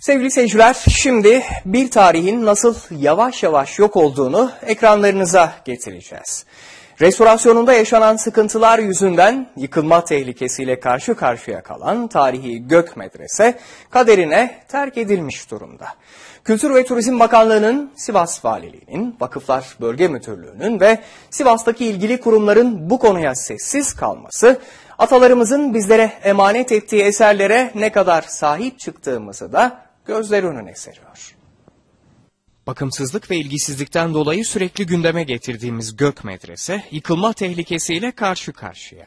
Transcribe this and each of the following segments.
Sevgili seyirciler, şimdi bir tarihin nasıl yavaş yavaş yok olduğunu ekranlarınıza getireceğiz. Restorasyonunda yaşanan sıkıntılar yüzünden yıkılma tehlikesiyle karşı karşıya kalan tarihi Gök Medrese kaderine terk edilmiş durumda. Kültür ve Turizm Bakanlığı'nın, Sivas Valiliği'nin, Vakıflar Bölge Müdürlüğü'nün ve Sivas'taki ilgili kurumların bu konuya sessiz kalması, atalarımızın bizlere emanet ettiği eserlere ne kadar sahip çıktığımızı da gözler önüne seriyor. Bakımsızlık ve ilgisizlikten dolayı sürekli gündeme getirdiğimiz Gök Medrese yıkılma tehlikesiyle karşı karşıya.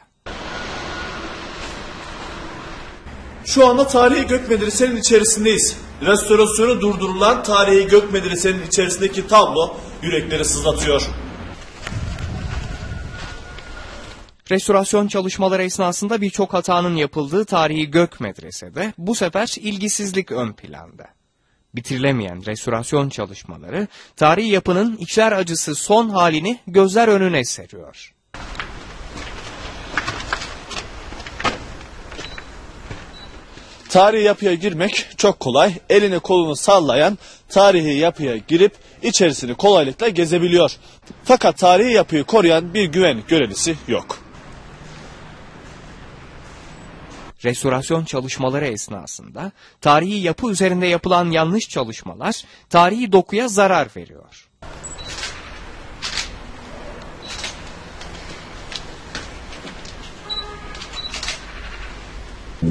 Şu anda tarihi gök medresenin içerisindeyiz. Restorasyonu durdurulan tarihi gök medresenin içerisindeki tablo yürekleri sızlatıyor. Restorasyon çalışmaları esnasında birçok hatanın yapıldığı tarihi Gök Medrese'de bu sefer ilgisizlik ön planda. Bitirilemeyen restorasyon çalışmaları tarihi yapının içler acısı son halini gözler önüne seriyor. Tarihi yapıya girmek çok kolay. Elini kolunu sallayan tarihi yapıya girip içerisini kolaylıkla gezebiliyor. Fakat tarihi yapıyı koruyan bir güvenlik görevlisi yok. Restorasyon çalışmaları esnasında tarihi yapı üzerinde yapılan yanlış çalışmalar tarihi dokuya zarar veriyor.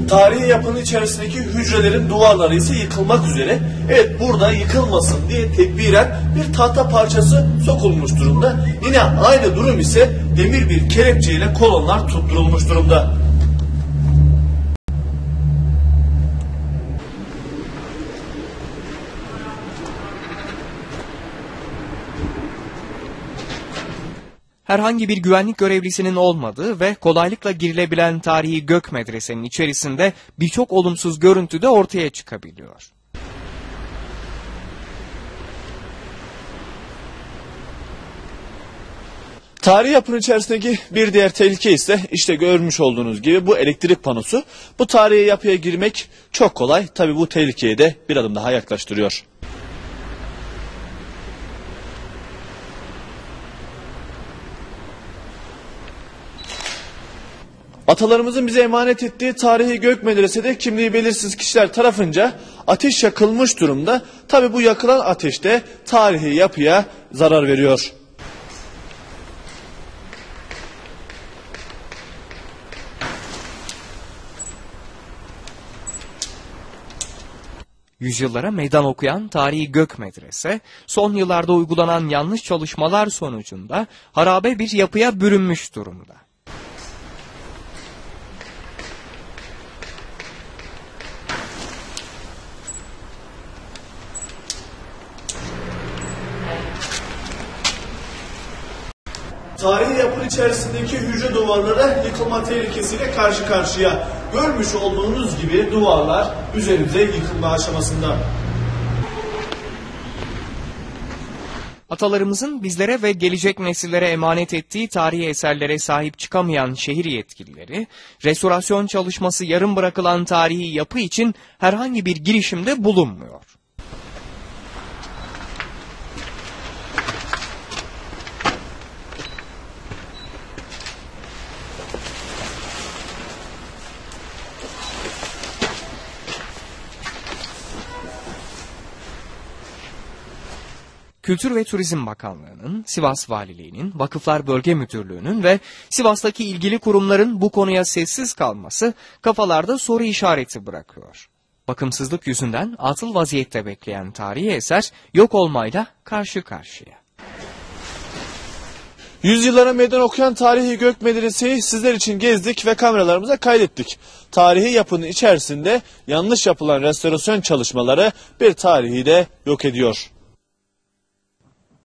Tarihi yapının içerisindeki hücrelerin duvarları ise yıkılmak üzere. Evet burada yıkılmasın diye tedbiren bir tahta parçası sokulmuş durumda. Yine aynı durum ise demir bir kelepçeyle kolonlar tutturulmuş durumda. Herhangi bir güvenlik görevlisinin olmadığı ve kolaylıkla girilebilen tarihi gök medresenin içerisinde birçok olumsuz görüntü de ortaya çıkabiliyor. Tarihi yapının içerisindeki bir diğer tehlike ise işte görmüş olduğunuz gibi bu elektrik panosu. Bu tarihi yapıya girmek çok kolay. Tabi bu tehlikeye de bir adım daha yaklaştırıyor. Atalarımızın bize emanet ettiği tarihi gök medresede kimliği belirsiz kişiler tarafınca ateş yakılmış durumda. Tabi bu yakılan ateşte tarihi yapıya zarar veriyor. Yüzyıllara meydan okuyan tarihi gök medrese, son yıllarda uygulanan yanlış çalışmalar sonucunda harabe bir yapıya bürünmüş durumda. Tarihi yapının içerisindeki hücre duvarları yıkılma tehlikesiyle karşı karşıya. Görmüş olduğunuz gibi duvarlar üzerimize yıkılma aşamasında. Atalarımızın bizlere ve gelecek nesillere emanet ettiği tarihi eserlere sahip çıkamayan şehir yetkilileri, restorasyon çalışması yarım bırakılan tarihi yapı için herhangi bir girişimde bulunmuyor. Kültür ve Turizm Bakanlığı'nın, Sivas Valiliği'nin, Vakıflar Bölge Müdürlüğü'nün ve Sivas'taki ilgili kurumların bu konuya sessiz kalması kafalarda soru işareti bırakıyor. Bakımsızlık yüzünden atıl vaziyette bekleyen tarihi eser yok olmayla karşı karşıya. Yüzyıllara meydan okuyan tarihi gök medreseyi sizler için gezdik ve kameralarımıza kaydettik. Tarihi yapının içerisinde yanlış yapılan restorasyon çalışmaları bir tarihi de yok ediyor.